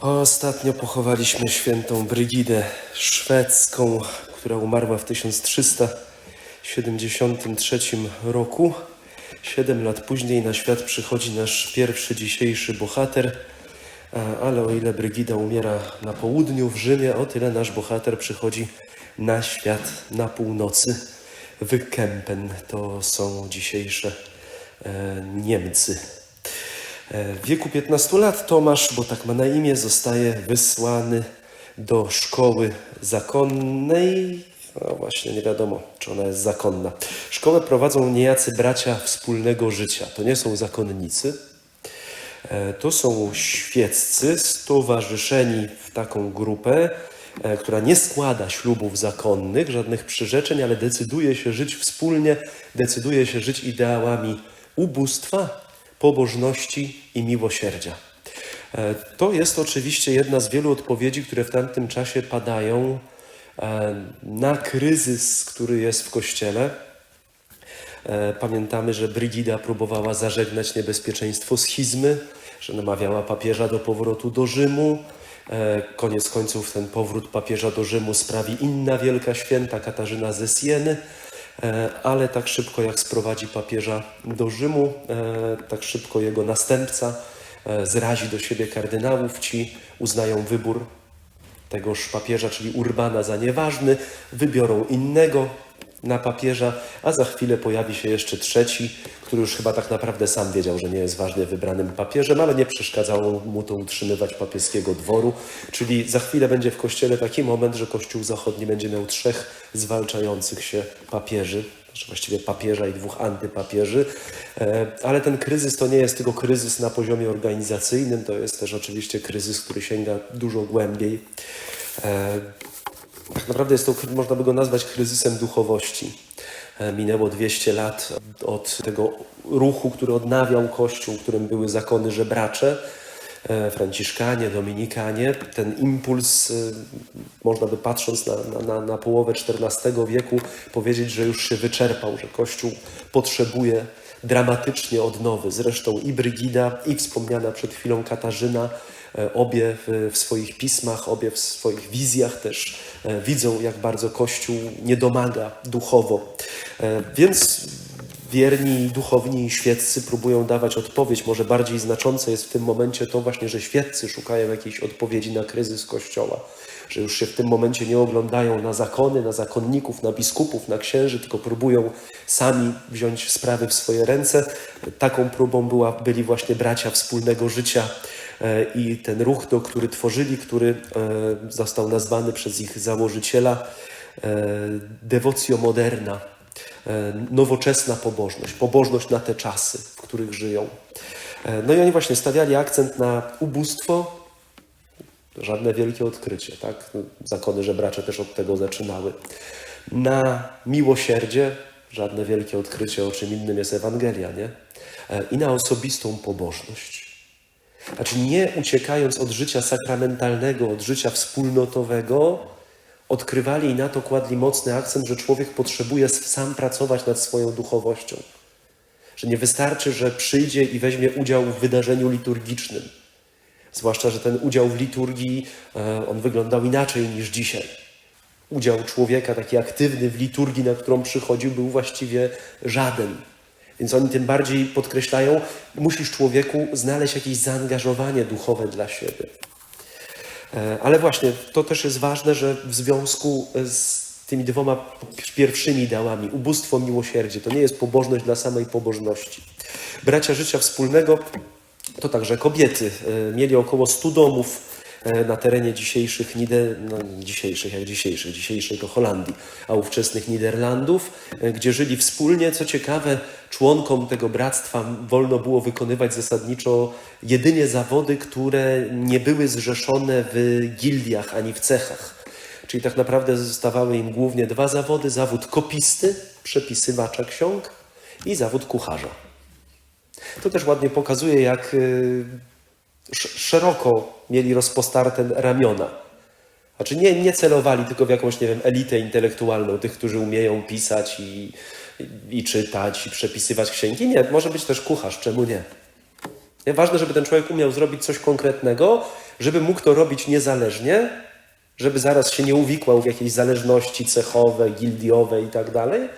Ostatnio pochowaliśmy świętą Brygidę szwedzką, która umarła w 1373 roku. Siedem lat później na świat przychodzi nasz pierwszy dzisiejszy bohater. Ale o ile Brygida umiera na południu w Rzymie, o tyle nasz bohater przychodzi na świat na północy w Kempen. To są dzisiejsze e, Niemcy. W wieku 15 lat Tomasz, bo tak ma na imię, zostaje wysłany do szkoły zakonnej. No właśnie, nie wiadomo, czy ona jest zakonna. Szkołę prowadzą niejacy bracia wspólnego życia. To nie są zakonnicy. E, To są świeccy stowarzyszeni w taką grupę, e, która nie składa ślubów zakonnych, żadnych przyrzeczeń, ale decyduje się żyć wspólnie, decyduje się żyć ideałami ubóstwa, pobożności i miłosierdzia. E, To jest oczywiście jedna z wielu odpowiedzi, które w tamtym czasie padają e, na kryzys, który jest w Kościele. E, Pamiętamy, że Brygida próbowała zażegnać niebezpieczeństwo schizmy, że namawiała papieża do powrotu do Rzymu. Koniec końców ten powrót papieża do Rzymu sprawi inna wielka święta, Katarzyna ze Sieny, ale tak szybko jak sprowadzi papieża do Rzymu, e, tak szybko jego następca e, zrazi do siebie kardynałów. Ci uznają wybór tegoż papieża, czyli Urbana, za nieważny, wybiorą innego na papieża, a za chwilę pojawi się jeszcze trzeci, który już chyba tak naprawdę sam wiedział, że nie jest ważnie wybranym papieżem, ale nie przeszkadzało mu to utrzymywać papieskiego dworu. Czyli za chwilę będzie w kościele taki moment, że Kościół Zachodni będzie miał trzech zwalczających się papieży, znaczy właściwie papieża i dwóch antypapieży, E, ale ten kryzys to nie jest tylko kryzys na poziomie organizacyjnym, to jest też oczywiście kryzys, który sięga dużo głębiej. Naprawdę jest to, można by go nazwać kryzysem duchowości. E, Minęło 200 lat od tego ruchu, który odnawiał Kościół, którym były zakony żebracze, e, Franciszkanie, Dominikanie. Ten impuls, e, można by patrząc na, na, na, połowę XIV wieku, powiedzieć, że już się wyczerpał, że Kościół potrzebuje dramatycznie odnowy. Zresztą i Brygida, i wspomniana przed chwilą Katarzyna, obie w, swoich pismach, obie w swoich wizjach też e, widzą, jak bardzo Kościół nie domaga duchowo. E, Więc wierni, duchowni i świeccy próbują dawać odpowiedź. Może bardziej znaczące jest w tym momencie to właśnie, że świeccy szukają jakiejś odpowiedzi na kryzys Kościoła. Że już się w tym momencie nie oglądają na zakony, na zakonników, na biskupów, na księży, tylko próbują sami wziąć sprawy w swoje ręce. Taką próbą była, byli właśnie bracia wspólnego życia e, i ten ruch, do, który tworzyli, który e, został nazwany przez ich założyciela e, devocio moderna, e, nowoczesna pobożność, pobożność na te czasy, w których żyją. E, No i oni właśnie stawiali akcent na ubóstwo, żadne wielkie odkrycie, tak? No, Zakony żebracze też od tego zaczynały. Na miłosierdzie, żadne wielkie odkrycie, o czym innym jest Ewangelia, nie? E, I na osobistą pobożność. Znaczy nie uciekając od życia sakramentalnego, od życia wspólnotowego, odkrywali i na to kładli mocny akcent, że człowiek potrzebuje sam pracować nad swoją duchowością. Że nie wystarczy, że przyjdzie i weźmie udział w wydarzeniu liturgicznym. Zwłaszcza, że ten udział w liturgii, e, on wyglądał inaczej niż dzisiaj. Udział człowieka taki aktywny w liturgii, na którą przychodził, był właściwie żaden. Więc oni tym bardziej podkreślają, musisz człowieku znaleźć jakieś zaangażowanie duchowe dla siebie. E, Ale właśnie to też jest ważne, że w związku z tymi dwoma pierwszymi ideałami, ubóstwo, miłosierdzie, to nie jest pobożność dla samej pobożności. Bracia życia wspólnego to także kobiety. E, Mieli około 100 domów e, na terenie dzisiejszych, Nider... no, dzisiejszych, jak dzisiejszych, dzisiejszego Holandii, a ówczesnych Niderlandów, e, gdzie żyli wspólnie. Co ciekawe, członkom tego bractwa wolno było wykonywać zasadniczo jedynie zawody, które nie były zrzeszone w gildiach ani w cechach. Czyli tak naprawdę zostawały im głównie dwa zawody: zawód kopisty, przepisywacza ksiąg i zawód kucharza. To też ładnie pokazuje, jak sz- szeroko mieli rozpostarte ramiona. Znaczy nie, nie celowali tylko w jakąś, nie wiem, elitę intelektualną, tych, którzy umieją pisać i, i, czytać, i przepisywać księgi. Nie, może być też kucharz, czemu nie? Nie, Ważne, żeby ten człowiek umiał zrobić coś konkretnego, żeby mógł to robić niezależnie, żeby zaraz się nie uwikłał w jakieś zależności cechowe, gildiowe i tak dalej,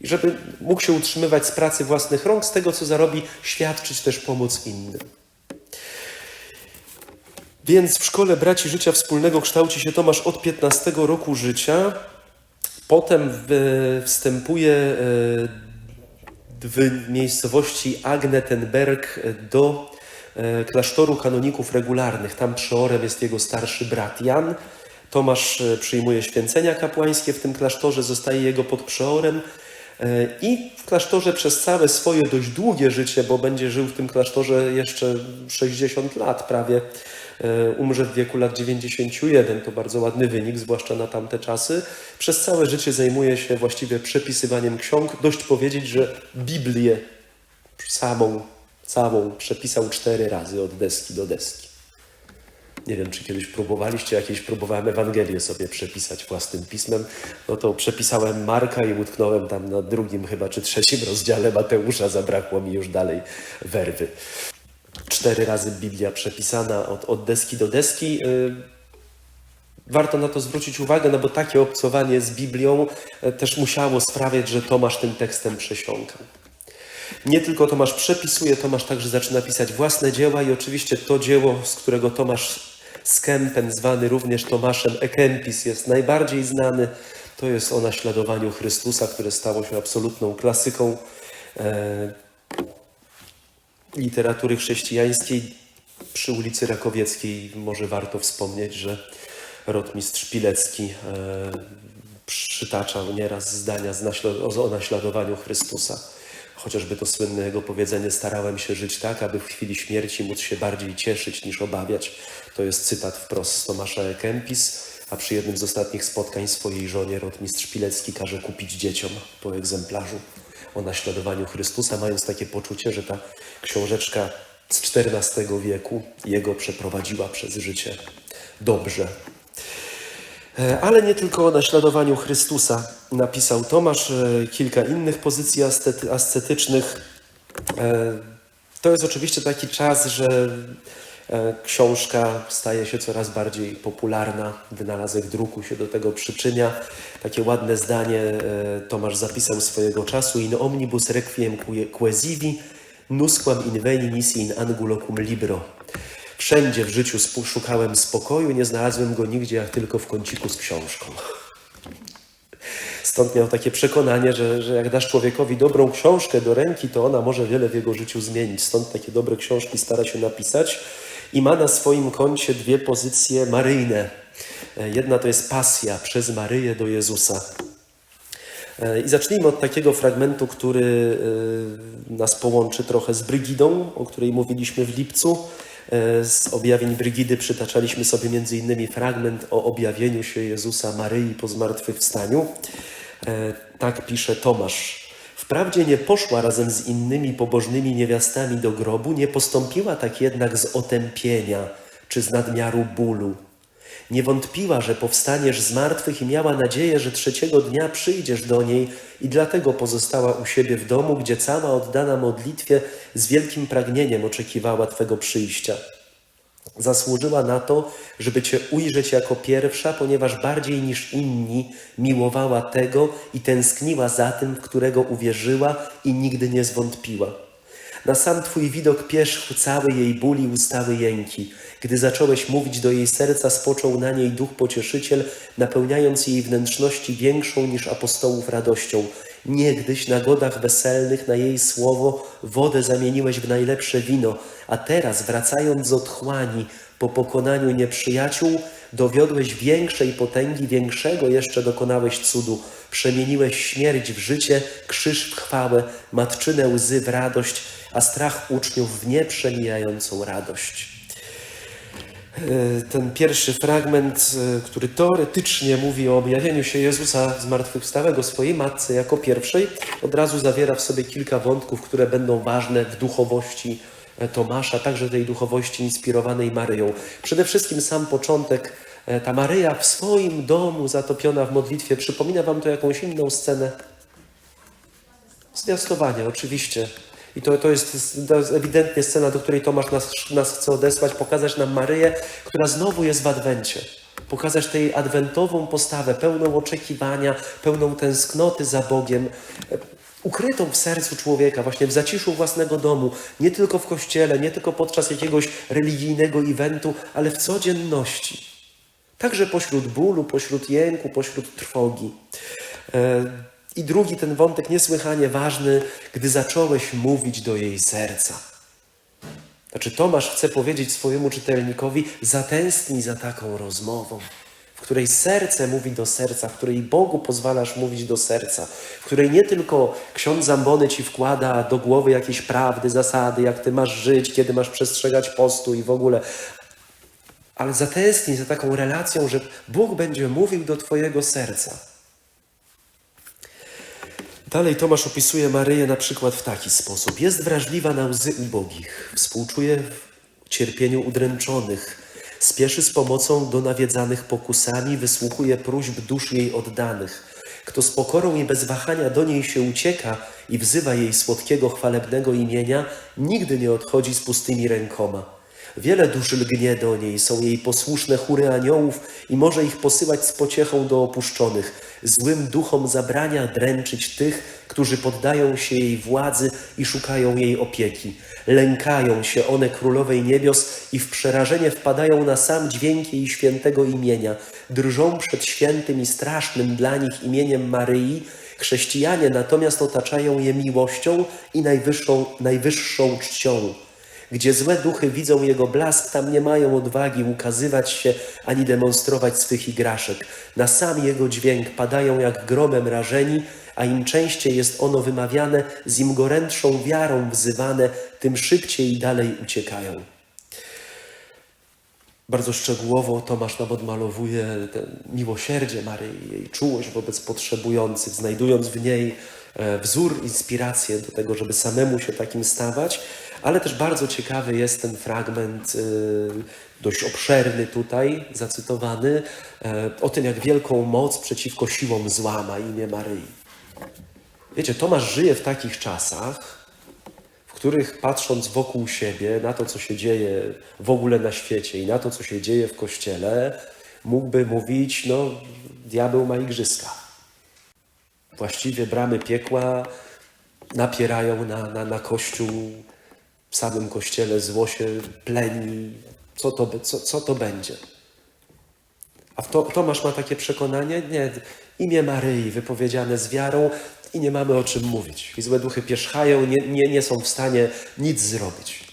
i żeby mógł się utrzymywać z pracy własnych rąk, z tego co zarobi, świadczyć też pomoc innym. Więc w szkole braci życia wspólnego kształci się Tomasz od 15 roku życia. Potem wstępuje e, w miejscowości Agnetenberg do e, klasztoru kanoników regularnych. Tam przeorem jest jego starszy brat Jan. Tomasz e, przyjmuje święcenia kapłańskie w tym klasztorze, zostaje jego podprzeorem i w klasztorze przez całe swoje dość długie życie, bo będzie żył w tym klasztorze jeszcze 60 lat prawie, umrze w wieku lat 91, to bardzo ładny wynik, zwłaszcza na tamte czasy. Przez całe życie zajmuje się właściwie przepisywaniem ksiąg. Dość powiedzieć, że Biblię samą, całą przepisał cztery razy od deski do deski. Nie wiem, czy kiedyś próbowaliście, jakieś próbowałem Ewangelię sobie przepisać własnym pismem. No to przepisałem Marka i utknąłem tam na drugim chyba czy trzecim rozdziale Mateusza, zabrakło mi już dalej werwy. Cztery razy Biblia przepisana od, od deski do deski. Yy, Warto na to zwrócić uwagę, no bo takie obcowanie z Biblią e, też musiało sprawiać, że Tomasz tym tekstem przesiąkał. Nie tylko Tomasz przepisuje, Tomasz także zaczyna pisać własne dzieła i oczywiście to dzieło, z którego Tomasz Skempen, zwany również Tomaszem Ekempis, jest najbardziej znany, to jest o naśladowaniu Chrystusa, które stało się absolutną klasyką e, literatury chrześcijańskiej. Przy ulicy Rakowieckiej może warto wspomnieć, że rotmistrz Pilecki e, przytaczał nieraz zdania o naśladowaniu Chrystusa. Chociażby to słynne jego powiedzenie: Starałem się żyć tak, aby w chwili śmierci móc się bardziej cieszyć niż obawiać. To jest cytat wprost z Tomasza Ekempis, a przy jednym z ostatnich spotkań swojej żonie rotmistrz Pilecki każe kupić dzieciom po egzemplarzu o naśladowaniu Chrystusa, mając takie poczucie, że ta książeczka z XIV wieku jego przeprowadziła przez życie dobrze. E, Ale nie tylko o naśladowaniu Chrystusa napisał Tomasz, e, kilka innych pozycji ascety- ascetycznych. E, To jest oczywiście taki czas, że książka staje się coraz bardziej popularna, wynalazek druku się do tego przyczynia. Takie ładne zdanie e, Tomasz zapisał swojego czasu in omnibus requiem que- quesivi nusquam in veni nisi in angulo cum libro. Wszędzie w życiu szukałem spokoju, nie znalazłem go nigdzie, jak tylko w kąciku z książką. Stąd miał takie przekonanie, że, że jak dasz człowiekowi dobrą książkę do ręki, to ona może wiele w jego życiu zmienić. Stąd takie dobre książki stara się napisać i ma na swoim koncie dwie pozycje maryjne. E, Jedna to jest pasja przez Maryję do Jezusa. E, I zacznijmy od takiego fragmentu, który e, nas połączy trochę z Brygidą, o której mówiliśmy w lipcu. Z objawień Brygidy przytaczaliśmy sobie innymi fragment o objawieniu się Jezusa Maryi po zmartwychwstaniu. Tak pisze Tomasz. Wprawdzie nie poszła razem z innymi pobożnymi niewiastami do grobu, nie postąpiła tak jednak z otępienia czy z nadmiaru bólu. Nie wątpiła, że powstaniesz z martwych i miała nadzieję, że trzeciego dnia przyjdziesz do niej i dlatego pozostała u siebie w domu, gdzie cała oddana modlitwie z wielkim pragnieniem oczekiwała Twego przyjścia. Zasłużyła na to, żeby Cię ujrzeć jako pierwsza, ponieważ bardziej niż inni miłowała tego i tęskniła za tym, w którego uwierzyła i nigdy nie zwątpiła. Na sam Twój widok pierzchł cały jej ból i ustały jęki. Gdy zacząłeś mówić do jej serca, spoczął na niej duch pocieszyciel, napełniając jej wnętrzności większą niż apostołów radością. Niegdyś na godach weselnych na jej słowo wodę zamieniłeś w najlepsze wino, a teraz, wracając z otchłani po pokonaniu nieprzyjaciół, dowiodłeś większej potęgi, większego jeszcze dokonałeś cudu. Przemieniłeś śmierć w życie, krzyż w chwałę, matczynę łzy w radość, a strach uczniów w nieprzemijającą radość. E, Ten pierwszy fragment, e, który teoretycznie mówi o objawieniu się Jezusa zmartwychwstałego swojej matce jako pierwszej, od razu zawiera w sobie kilka wątków, które będą ważne w duchowości e, Tomasza, także tej duchowości inspirowanej Maryją. Przede wszystkim sam początek, ta Maryja w swoim domu zatopiona w modlitwie, przypomina Wam to jakąś inną scenę? Zwiastowania, oczywiście. I to, to, jest, to jest ewidentnie scena, do której Tomasz nas, nas chce odesłać, pokazać nam Maryję, która znowu jest w Adwencie. Pokazać tej adwentową postawę, pełną oczekiwania, pełną tęsknoty za Bogiem, e, ukrytą w sercu człowieka, właśnie w zaciszu własnego domu, nie tylko w kościele, nie tylko podczas jakiegoś religijnego eventu, ale w codzienności. Także pośród bólu, pośród jęku, pośród trwogi. I drugi ten wątek niesłychanie ważny, gdy zacząłeś mówić do jej serca. Znaczy, Tomasz chce powiedzieć swojemu czytelnikowi: zatęsknij za taką rozmową, w której serce mówi do serca, w której Bogu pozwalasz mówić do serca, w której nie tylko ksiądz Zambony ci wkłada do głowy jakieś prawdy, zasady, jak ty masz żyć, kiedy masz przestrzegać postu i w ogóle, ale zatęsknij za taką relacją, że Bóg będzie mówił do Twojego serca. Dalej Tomasz opisuje Maryję na przykład w taki sposób. Jest wrażliwa na łzy ubogich, współczuje w cierpieniu udręczonych, spieszy z pomocą do nawiedzanych pokusami, wysłuchuje próśb dusz jej oddanych. Kto z pokorą i bez wahania do niej się ucieka i wzywa jej słodkiego, chwalebnego imienia, nigdy nie odchodzi z pustymi rękoma. Wiele duszy lgnie do niej, są jej posłuszne chóry aniołów i może ich posyłać z pociechą do opuszczonych. Złym duchom zabrania dręczyć tych, którzy poddają się jej władzy i szukają jej opieki. Lękają się one królowej niebios i w przerażenie wpadają na sam dźwięk jej świętego imienia. Drżą przed świętym i strasznym dla nich imieniem Maryi. Chrześcijanie natomiast otaczają je miłością i najwyższą, najwyższą czcią. Gdzie złe duchy widzą jego blask, tam nie mają odwagi ukazywać się ani demonstrować swych igraszek. Na sam jego dźwięk padają jak gromem rażeni, a im częściej jest ono wymawiane, z im gorętszą wiarą wzywane, tym szybciej i dalej uciekają. Bardzo szczegółowo Tomasz nam odmalowuje miłosierdzie Maryi, jej czułość wobec potrzebujących, znajdując w niej e, wzór, inspirację do tego, żeby samemu się takim stawać, ale też bardzo ciekawy jest ten fragment, y, dość obszerny tutaj, zacytowany, e, o tym, jak wielką moc przeciwko siłom zła ma imię Maryi. Wiecie, Tomasz żyje w takich czasach, w których patrząc wokół siebie na to, co się dzieje w ogóle na świecie i na to, co się dzieje w kościele, mógłby mówić: No, diabeł ma igrzyska. Właściwie bramy piekła napierają na, na, na kościół w samym kościele zło się pleni, co to, co, co to będzie? A to, Tomasz ma takie przekonanie, nie, imię Maryi wypowiedziane z wiarą i nie mamy o czym mówić. I złe duchy pierzchają, nie, nie, nie są w stanie nic zrobić.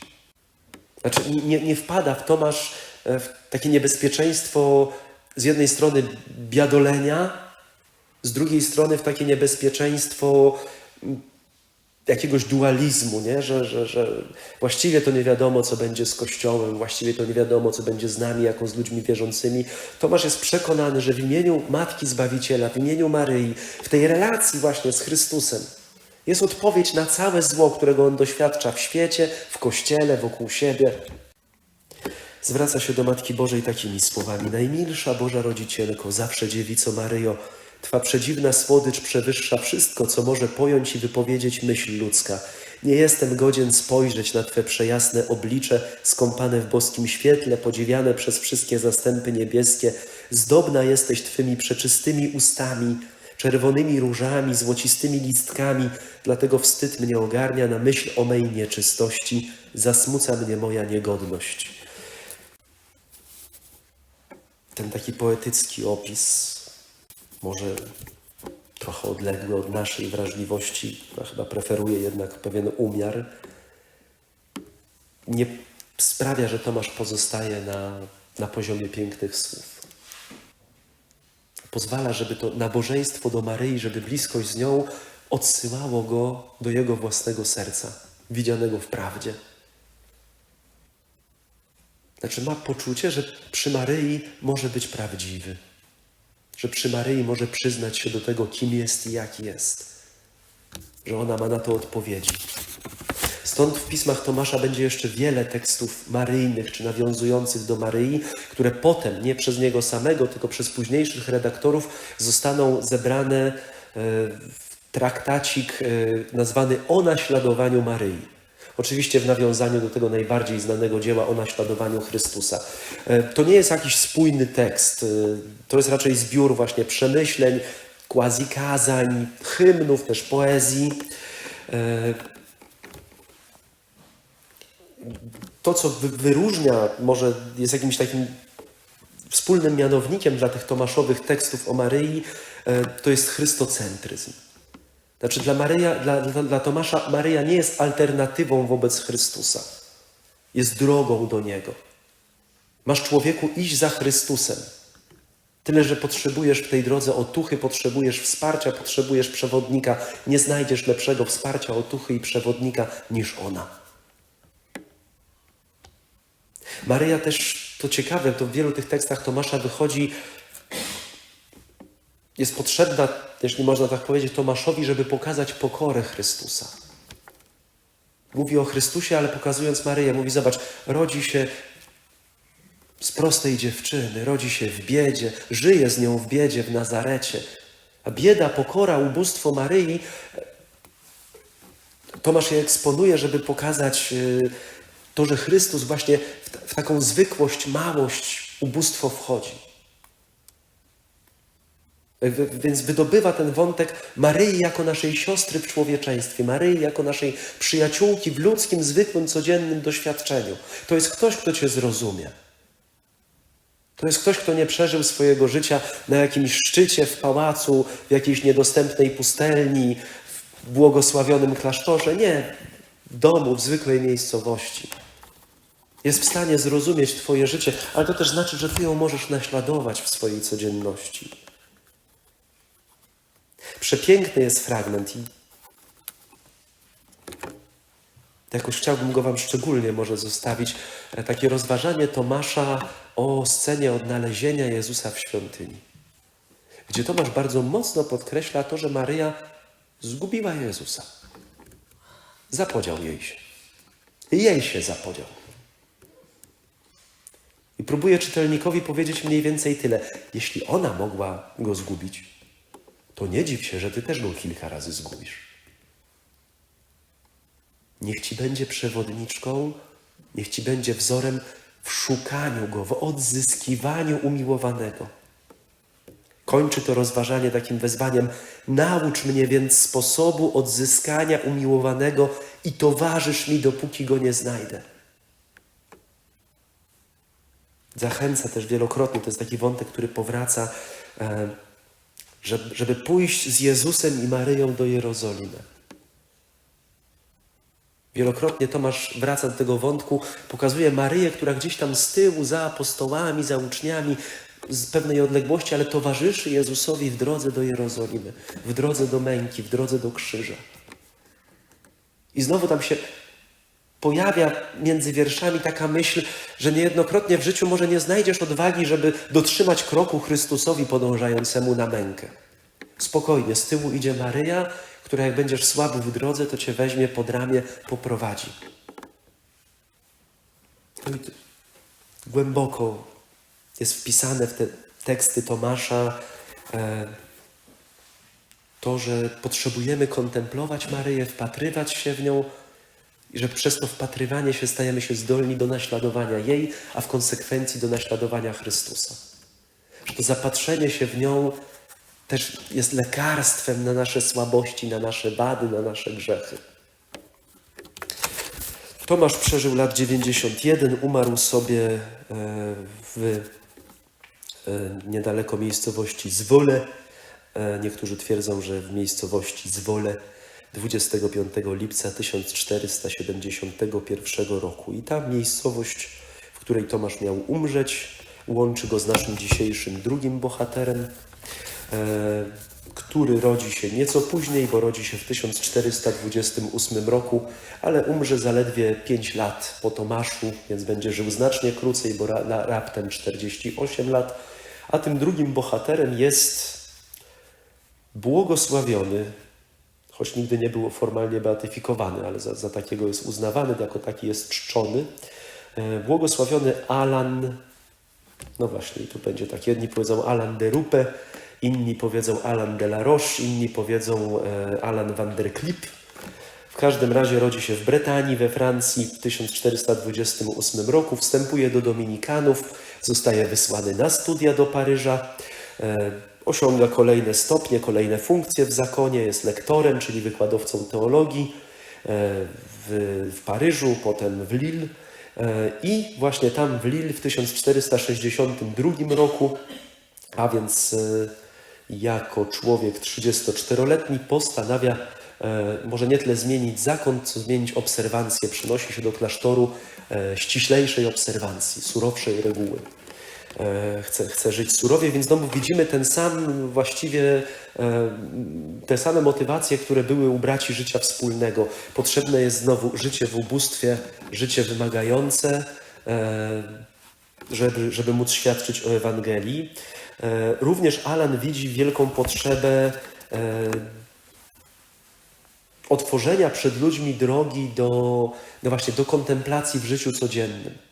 Znaczy, nie, nie wpada w Tomasz e, w takie niebezpieczeństwo z jednej strony biadolenia, z drugiej strony w takie niebezpieczeństwo jakiegoś dualizmu, nie? Że, że, że właściwie to nie wiadomo, co będzie z Kościołem, właściwie to nie wiadomo, co będzie z nami, jako z ludźmi wierzącymi. Tomasz jest przekonany, że w imieniu Matki Zbawiciela, w imieniu Maryi, w tej relacji właśnie z Chrystusem, jest odpowiedź na całe zło, którego on doświadcza w świecie, w Kościele, wokół siebie. Zwraca się do Matki Bożej takimi słowami: Najmilsza Boża Rodzicielko, zawsze dziewico Maryjo, Twa przedziwna słodycz przewyższa wszystko, co może pojąć i wypowiedzieć myśl ludzka. Nie jestem godzien spojrzeć na Twe przejasne oblicze, skąpane w boskim świetle, podziwiane przez wszystkie zastępy niebieskie. Zdobna jesteś Twymi przeczystymi ustami, czerwonymi różami, złocistymi listkami, dlatego wstyd mnie ogarnia na myśl o mej nieczystości, zasmuca mnie moja niegodność. Ten taki poetycki opis może trochę odległy od naszej wrażliwości, chyba preferuje jednak pewien umiar, nie sprawia, że Tomasz pozostaje na, na poziomie pięknych słów. Pozwala, żeby to nabożeństwo do Maryi, żeby bliskość z nią odsyłało go do jego własnego serca, widzianego w prawdzie. Znaczy ma poczucie, że przy Maryi może być prawdziwy że przy Maryi może przyznać się do tego, kim jest i jaki jest. Że ona ma na to odpowiedzi. Stąd w pismach Tomasza będzie jeszcze wiele tekstów maryjnych czy nawiązujących do Maryi, które potem, nie przez niego samego, tylko przez późniejszych redaktorów, zostaną zebrane e, w traktacik y, nazwany O naśladowaniu Maryi. Oczywiście w nawiązaniu do tego najbardziej znanego dzieła o naśladowaniu Chrystusa. E, To nie jest jakiś spójny tekst. y, To jest raczej zbiór właśnie przemyśleń, quasi-kazań, hymnów, też poezji. E, To, co wy- wyróżnia, może jest jakimś takim wspólnym mianownikiem dla tych tomaszowych tekstów o Maryi, e, to jest chrystocentryzm. Znaczy dla, Maryja, dla, dla, dla Tomasza Maryja nie jest alternatywą wobec Chrystusa. Jest drogą do Niego. Masz człowieku iść za Chrystusem. Tyle, że potrzebujesz w tej drodze otuchy, potrzebujesz wsparcia, potrzebujesz przewodnika. Nie znajdziesz lepszego wsparcia, otuchy i przewodnika niż ona. Maryja też, to ciekawe, to w wielu tych tekstach Tomasza wychodzi, jest potrzebna, jeśli można tak powiedzieć, Tomaszowi, żeby pokazać pokorę Chrystusa. Mówi o Chrystusie, ale pokazując Maryję, mówi: Zobacz, rodzi się z prostej dziewczyny, rodzi się w biedzie, żyje z nią w biedzie w Nazarecie. A bieda, pokora, ubóstwo Maryi, Tomasz je eksponuje, żeby pokazać y, to, że Chrystus właśnie w, ta- w taką zwykłość, małość, ubóstwo wchodzi. Więc wydobywa ten wątek Maryi jako naszej siostry w człowieczeństwie, Maryi jako naszej przyjaciółki w ludzkim, zwykłym, codziennym doświadczeniu. To jest ktoś, kto Cię zrozumie. To jest ktoś, kto nie przeżył swojego życia na jakimś szczycie, w pałacu, w jakiejś niedostępnej pustelni, w błogosławionym klasztorze. Nie, w domu, w zwykłej miejscowości. Jest w stanie zrozumieć Twoje życie, ale to też znaczy, że Ty ją możesz naśladować w swojej codzienności. Przepiękny jest fragment i jakoś chciałbym go Wam szczególnie może zostawić. e, Takie rozważanie Tomasza o scenie odnalezienia Jezusa w świątyni. Gdzie Tomasz bardzo mocno podkreśla to, że Maryja zgubiła Jezusa. Zapodział jej się. Jej się zapodział. I próbuje czytelnikowi powiedzieć mniej więcej tyle. Jeśli ona mogła go zgubić, to nie dziw się, że ty też go kilka razy zgubisz. Niech ci będzie przewodniczką, niech ci będzie wzorem w szukaniu go, w odzyskiwaniu umiłowanego. Kończy to rozważanie takim wezwaniem: Naucz mnie więc sposobu odzyskania umiłowanego i towarzysz mi, dopóki go nie znajdę. Zachęca też wielokrotnie, to jest taki wątek, który powraca, e, żeby, pójść z Jezusem i Maryją do Jerozolimy. Wielokrotnie Tomasz wraca do tego wątku, pokazuje Maryję, która gdzieś tam z tyłu, za apostołami, za uczniami, z pewnej odległości, ale towarzyszy Jezusowi w drodze do Jerozolimy, w drodze do męki, w drodze do krzyża. I znowu tam się pojawia między wierszami taka myśl, że niejednokrotnie w życiu może nie znajdziesz odwagi, żeby dotrzymać kroku Chrystusowi podążającemu na mękę. Spokojnie, z tyłu idzie Maryja, która jak będziesz słaby w drodze, to cię weźmie pod ramię, poprowadzi. No głęboko jest wpisane w te teksty Tomasza e, to, że potrzebujemy kontemplować Maryję, wpatrywać się w nią i że przez to wpatrywanie się stajemy się zdolni do naśladowania jej, a w konsekwencji do naśladowania Chrystusa. Że to zapatrzenie się w nią też jest lekarstwem na nasze słabości, na nasze wady, na nasze grzechy. Tomasz przeżył lat 91, umarł sobie e, w e, niedaleko miejscowości Zwole. E, Niektórzy twierdzą, że w miejscowości Zwole 25 lipca 1471 roku. I ta miejscowość, w której Tomasz miał umrzeć, łączy go z naszym dzisiejszym drugim bohaterem, e, który rodzi się nieco później, bo rodzi się w 1428 roku, ale umrze zaledwie 5 lat po Tomaszu, więc będzie żył znacznie krócej, bo ra, raptem 48 lat. A tym drugim bohaterem jest błogosławiony, choć nigdy nie był formalnie beatyfikowany, ale za, za takiego jest uznawany, jako taki jest czczony. E, Błogosławiony Alan, no właśnie, tu będzie tak, jedni powiedzą Alan de Rupe, inni powiedzą Alan de la Roche, inni powiedzą e, Alan van der Klip. W każdym razie rodzi się w Bretanii, we Francji w 1428 roku, wstępuje do Dominikanów, zostaje wysłany na studia do Paryża, e, osiąga kolejne stopnie, kolejne funkcje w zakonie, jest lektorem, czyli wykładowcą teologii e, w, w Paryżu, potem w Lille. E, I właśnie tam w Lille w 1462 roku, a więc e, jako człowiek 34-letni postanawia może nie tyle zmienić zakon, co zmienić obserwancję. Przynosi się do klasztoru ściślejszej obserwancji, surowszej reguły. E, Chce, chce żyć surowie, więc znowu widzimy ten sam właściwie e, te same motywacje, które były u braci życia wspólnego. Potrzebne jest znowu życie w ubóstwie, życie wymagające, e, żeby, żeby móc świadczyć o Ewangelii. Również Alan widzi wielką potrzebę otworzenia przed ludźmi drogi do, no właśnie, do kontemplacji w życiu codziennym.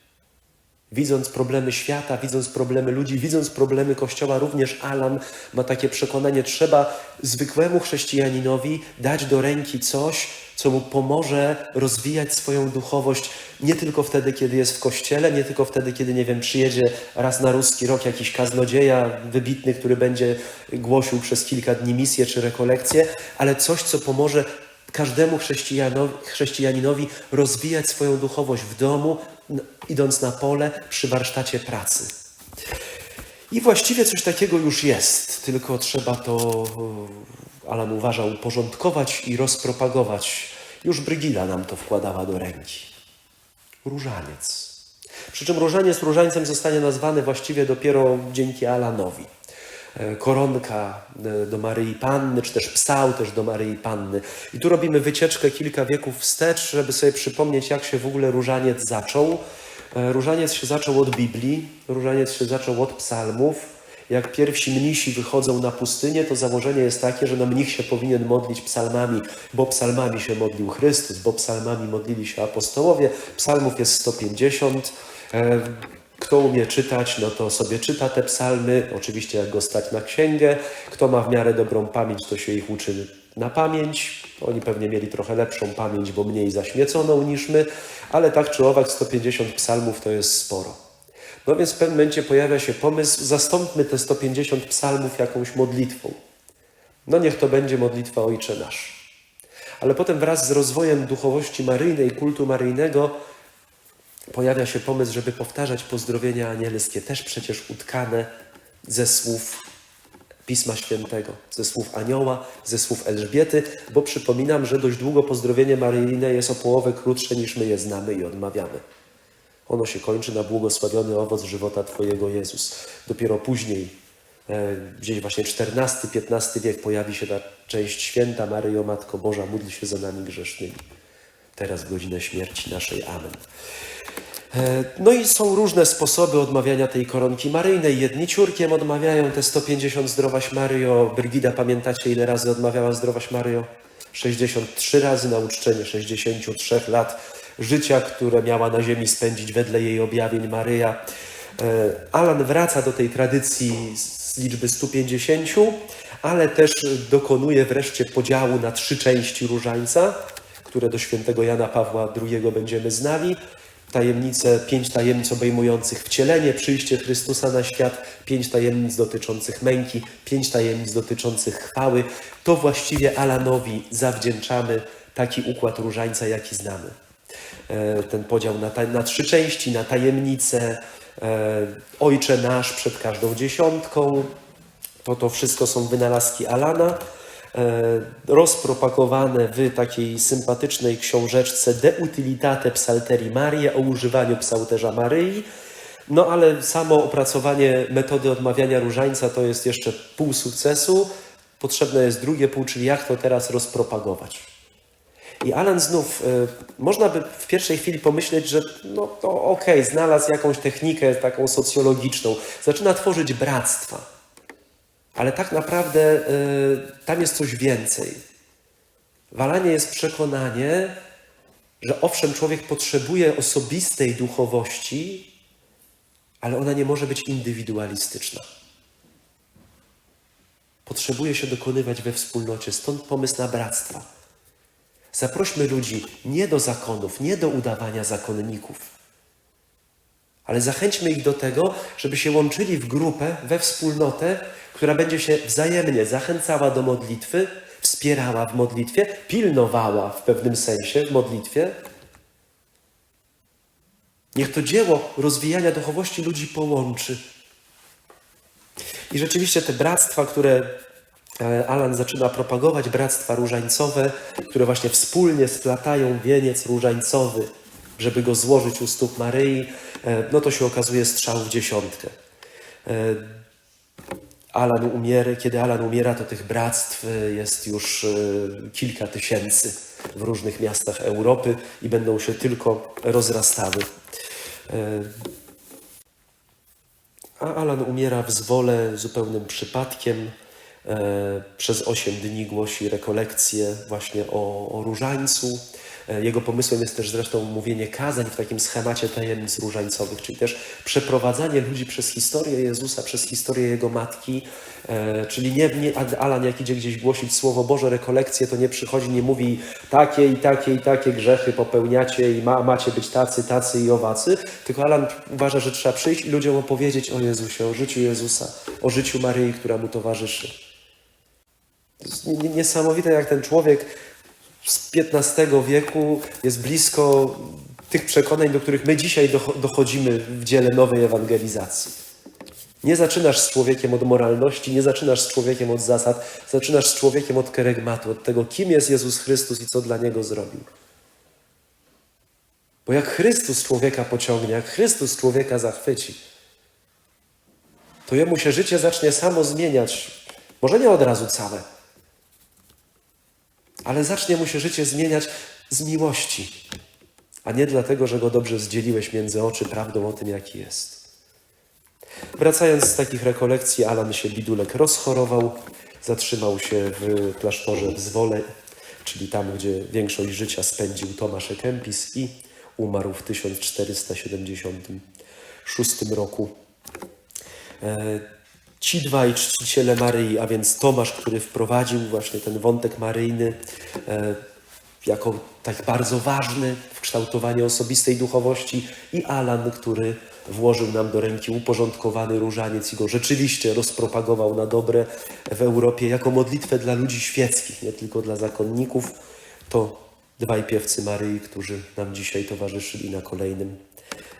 Widząc problemy świata, widząc problemy ludzi, widząc problemy Kościoła, również Alan ma takie przekonanie, trzeba zwykłemu chrześcijaninowi dać do ręki coś, co mu pomoże rozwijać swoją duchowość nie tylko wtedy, kiedy jest w kościele, nie tylko wtedy, kiedy, nie wiem, przyjedzie raz na ruski rok jakiś kaznodzieja wybitny, który będzie głosił przez kilka dni misję czy rekolekcję, ale coś, co pomoże każdemu chrześcijaninowi rozwijać swoją duchowość w domu, idąc na pole, przy warsztacie pracy. I właściwie coś takiego już jest, tylko trzeba to, e, Alan uważa, uporządkować i rozpropagować. Już Brygida nam to wkładała do ręki. Różaniec. Przy czym różaniec różańcem zostanie nazwany właściwie dopiero dzięki Alanowi. E, Koronka e, do Maryi Panny, czy też psał też do Maryi Panny. I tu robimy wycieczkę kilka wieków wstecz, żeby sobie przypomnieć, jak się w ogóle różaniec zaczął. E, Różaniec się zaczął od Biblii, różaniec się zaczął od psalmów. Jak pierwsi mnisi wychodzą na pustynię, to założenie jest takie, że na mnich się powinien modlić psalmami, bo psalmami się modlił Chrystus, bo psalmami modlili się apostołowie. Psalmów jest 150. Kto umie czytać, no to sobie czyta te psalmy, oczywiście jak go stać na księgę. Kto ma w miarę dobrą pamięć, to się ich uczy na pamięć. Oni pewnie mieli trochę lepszą pamięć, bo mniej zaśmieconą niż my, ale tak czy owak 150 psalmów to jest sporo. No więc w pewnym momencie pojawia się pomysł, zastąpmy te 150 psalmów jakąś modlitwą. No niech to będzie modlitwa Ojcze Nasz. Ale potem wraz z rozwojem duchowości maryjnej, kultu maryjnego, pojawia się pomysł, żeby powtarzać pozdrowienia anielskie, też przecież utkane ze słów Pisma Świętego, ze słów anioła, ze słów Elżbiety, bo przypominam, że dość długo pozdrowienie maryjne jest o połowę krótsze niż my je znamy i odmawiamy. Ono się kończy na błogosławiony owoc żywota Twojego Jezus. Dopiero później, e, gdzieś właśnie XIV-XV wiek pojawi się ta część święta Maryjo Matko Boża, módl się za nami grzesznymi. Teraz w godzinę śmierci naszej. Amen. E, No i są różne sposoby odmawiania tej koronki maryjnej. Jedni ciurkiem odmawiają te 150 zdrowaś Maryjo. Brygida, pamiętacie ile razy odmawiała zdrowaś Maryjo? 63 razy na uczczenie 63 lat życia, które miała na ziemi spędzić wedle jej objawień Maryja. E, Alan wraca do tej tradycji z liczby 150, ale też dokonuje wreszcie podziału na trzy części różańca, które do świętego Jana Pawła II będziemy znali. Tajemnice, pięć tajemnic obejmujących wcielenie, przyjście Chrystusa na świat, pięć tajemnic dotyczących męki, pięć tajemnic dotyczących chwały. To właściwie Alanowi zawdzięczamy taki układ różańca, jaki znamy. E, Ten podział na, na trzy części, na tajemnice, e, Ojcze Nasz przed każdą dziesiątką, to to wszystko są wynalazki Alana, rozpropagowane w takiej sympatycznej książeczce De Utilitate Psalterii Marii o używaniu psalterza Maryi. No ale samo opracowanie metody odmawiania różańca to jest jeszcze pół sukcesu. Potrzebne jest drugie pół, czyli jak to teraz rozpropagować. I Alan znów, y, można by w pierwszej chwili pomyśleć, że no to okej, znalazł jakąś technikę taką socjologiczną, zaczyna tworzyć bractwa. Ale tak naprawdę y, tam jest coś więcej. W Alanie jest przekonanie, że owszem, człowiek potrzebuje osobistej duchowości, ale ona nie może być indywidualistyczna. potrzebuje się dokonywać we wspólnocie. Stąd pomysł na bractwa. Zaprośmy ludzi nie do zakonów, nie do udawania zakonników, ale zachęćmy ich do tego, żeby się łączyli w grupę, we wspólnotę, która będzie się wzajemnie zachęcała do modlitwy, wspierała w modlitwie, pilnowała w pewnym sensie w modlitwie. Niech to dzieło rozwijania duchowości ludzi połączy. I rzeczywiście te bractwa, które e, Alan zaczyna propagować, bractwa różańcowe, które właśnie wspólnie splatają wieniec różańcowy, żeby go złożyć u stóp Maryi, e, no to się okazuje strzał w dziesiątkę. Alan umiera, kiedy Alan umiera, to tych bractw e, jest już e, kilka tysięcy w różnych miastach Europy i będą się tylko rozrastały. E, A Alan umiera w zwole zupełnym przypadkiem. Przez osiem dni głosi rekolekcje właśnie o, o różańcu. E, Jego pomysłem jest też zresztą mówienie kazań w takim schemacie tajemnic różańcowych, czyli też przeprowadzanie ludzi przez historię Jezusa, przez historię Jego matki. E, Czyli nie, nie Alan jak idzie gdzieś głosić Słowo Boże, rekolekcje, to nie przychodzi, nie mówi takie i takie i takie grzechy popełniacie i ma, macie być tacy, tacy i owacy, tylko Alan uważa, że trzeba przyjść i ludziom opowiedzieć o Jezusie, o życiu Jezusa, o życiu Maryi, która mu towarzyszy. To jest nie- nie- niesamowite, jak ten człowiek z XV wieku jest blisko tych przekonań, do których my dzisiaj docho- dochodzimy w dziele nowej ewangelizacji. Nie zaczynasz z człowiekiem od moralności, nie zaczynasz z człowiekiem od zasad, zaczynasz z człowiekiem od kerygmatu, od tego, kim jest Jezus Chrystus i co dla niego zrobił. Bo jak Chrystus człowieka pociągnie, jak Chrystus człowieka zachwyci, to jemu się życie zacznie samo zmieniać. Może nie od razu całe, ale zacznie mu się życie zmieniać z miłości, a nie dlatego, że go dobrze zdzieliłeś między oczy prawdą o tym, jaki jest. Wracając z takich rekolekcji, Alan się bidulek rozchorował, zatrzymał się w klasztorze w Zwole, czyli tam, gdzie większość życia spędził Tomasz Kempis i umarł w 1476 roku. Ci dwaj czciciele Maryi, a więc Tomasz, który wprowadził właśnie ten wątek maryjny e, jako tak bardzo ważny w kształtowaniu osobistej duchowości i Alan, który włożył nam do ręki uporządkowany różaniec i go rzeczywiście rozpropagował na dobre w Europie jako modlitwę dla ludzi świeckich, nie tylko dla zakonników. To dwaj piewcy Maryi, którzy nam dzisiaj towarzyszyli na kolejnym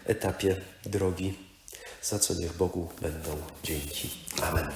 etapie drogi, za co niech Bogu będą dzięki. Amen.